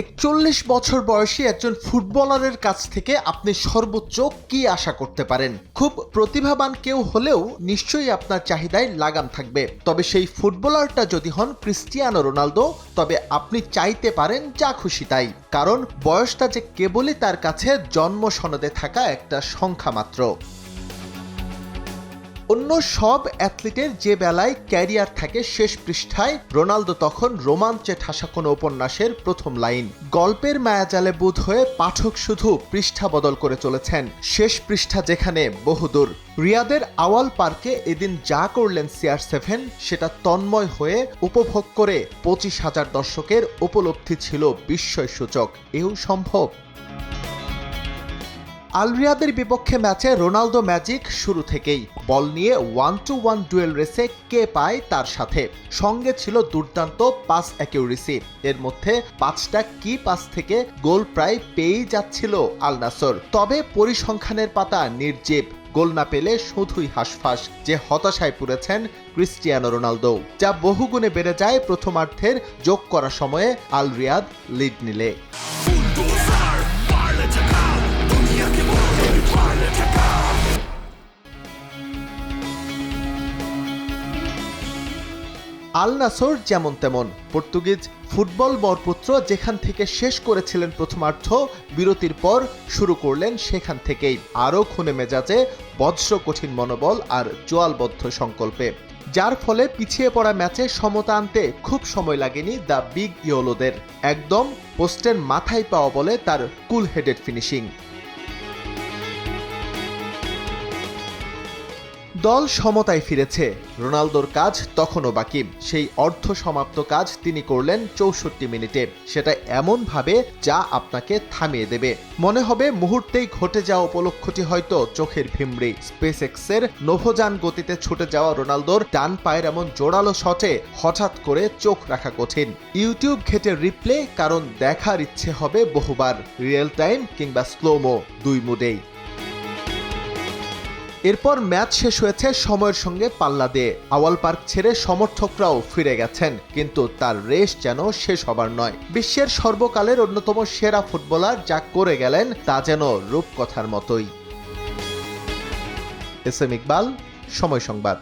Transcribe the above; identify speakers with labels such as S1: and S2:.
S1: একচল্লিশ বছর বয়সী একজন ফুটবলারের কাছ থেকে আপনি সর্বোচ্চ কি আশা করতে পারেন? খুব প্রতিভাবান কেউ হলেও নিশ্চয়ই আপনার চাহিদায় লাগাম থাকবে। তবে সেই ফুটবলারটা যদি হন ক্রিস্টিয়ানো রোনালদো, তবে আপনি চাইতে পারেন যা খুশি তাই। কারণ বয়সটা যে কেবলই তার কাছে জন্ম সনদে থাকা একটা সংখ্যা মাত্র অন্য সব অ্যাথলিটের যে বেলায় ক্যারিয়ার থাকে শেষ পৃষ্ঠায়, রোনালদো তখন রোমাঞ্চে ঠাসা কোনো উপন্যাসের প্রথম লাইন। গল্পের মায়াজালে বোধ হয়ে পাঠক শুধু পৃষ্ঠা বদল করে চলেছেন। শেষ পৃষ্ঠা যেখানে বহুদূর। রিয়াদের আওয়াল পার্কে এদিন যা করলেন সিআর সেভেন, সেটা তন্ময় হয়ে উপভোগ করে পঁচিশ হাজার দর্শকের উপলব্ধি ছিল বিস্ময় সূচক এও সম্ভব। আলরিয়াদের বিপক্ষে ম্যাচে রোনালদো ম্যাজিক শুরু থেকেই। বল নিয়ে ওয়ান টু ওয়ান ডুয়েল রেসে কে পায় তার সাথে? সঙ্গে ছিল দুর্দান্ত পাস অ্যাকিউরেসি। এর মধ্যে পাঁচটা কি পাস থেকে গোল প্রায় পেয়েই যাচ্ছিল আল নাসর। তবে পরিসংখ্যানের পাতা নির্জীব। গোল না পেলে শুধুই হাসফাস, যে হতাশায় পড়েছেন ক্রিস্টিয়ানো রোনালদো। যা বহুগুণে বেড়ে যায় প্রথমার্ধের যোগ করা সময়ে আল রিয়াদ লিড নিলে। আল নাসর যেমন তেমন। পর্তুগিজ ফুটবল বরপুত্র যেখান থেকে শেষ করেছিলেন প্রথমার্ধ, বিরতির পর শুরু করলেন সেখান থেকেই। আরও খুনে মেজাজে বজ্র কঠিন মনোবল আর জোয়ালবদ্ধ সংকল্পে। যার ফলে পিছিয়ে পড়া ম্যাচে সমতা আনতে খুব সময় লাগেনি দ্য বিগ ইয়োলোদের। একদম পোস্টের মাথায় পাওয়া বলে তার কুল হেডেড ফিনিশিং। দল সমতায় ফিরেছে। রোনালদোর কাজ তখনও বাকি। সেই অর্ধ সমাপ্ত কাজ তিনি করলেন চৌষট্টি মিনিটে। সেটা এমনভাবে যা আপনাকে থামিয়ে দেবে। মনে হবে মুহূর্তেই ঘটে যাওয়া উপলক্ষটি হয়তো চোখের ভিমড়ি স্পেস এক্সের নোভোযান গতিতে ছুটে যাওয়া রোনালদোর ডান পায়ের এমন জোরালো শটে হঠাৎ করে চোখ রাখা কঠিন। ইউটিউব ঘেটে রিপ্লে, কারণ দেখার ইচ্ছে হবে বহুবার। রিয়েল টাইম কিংবা স্লোমো, দুই মুডেই। এরপর ম্যাচ শেষ হয়েছে সময়ের সঙ্গে পাল্লা দিয়ে। আওয়াল পার্ক ছেড়ে সমর্থকরাও ফিরে গেছেন, কিন্তু তার রেস যেন শেষ হবার নয়। বিশ্বের সর্বকালের অন্যতম সেরা ফুটবলার যা করে গেলেন, তা যেন রূপকথার মতোই। এস এম ইকবাল, সময় সংবাদ।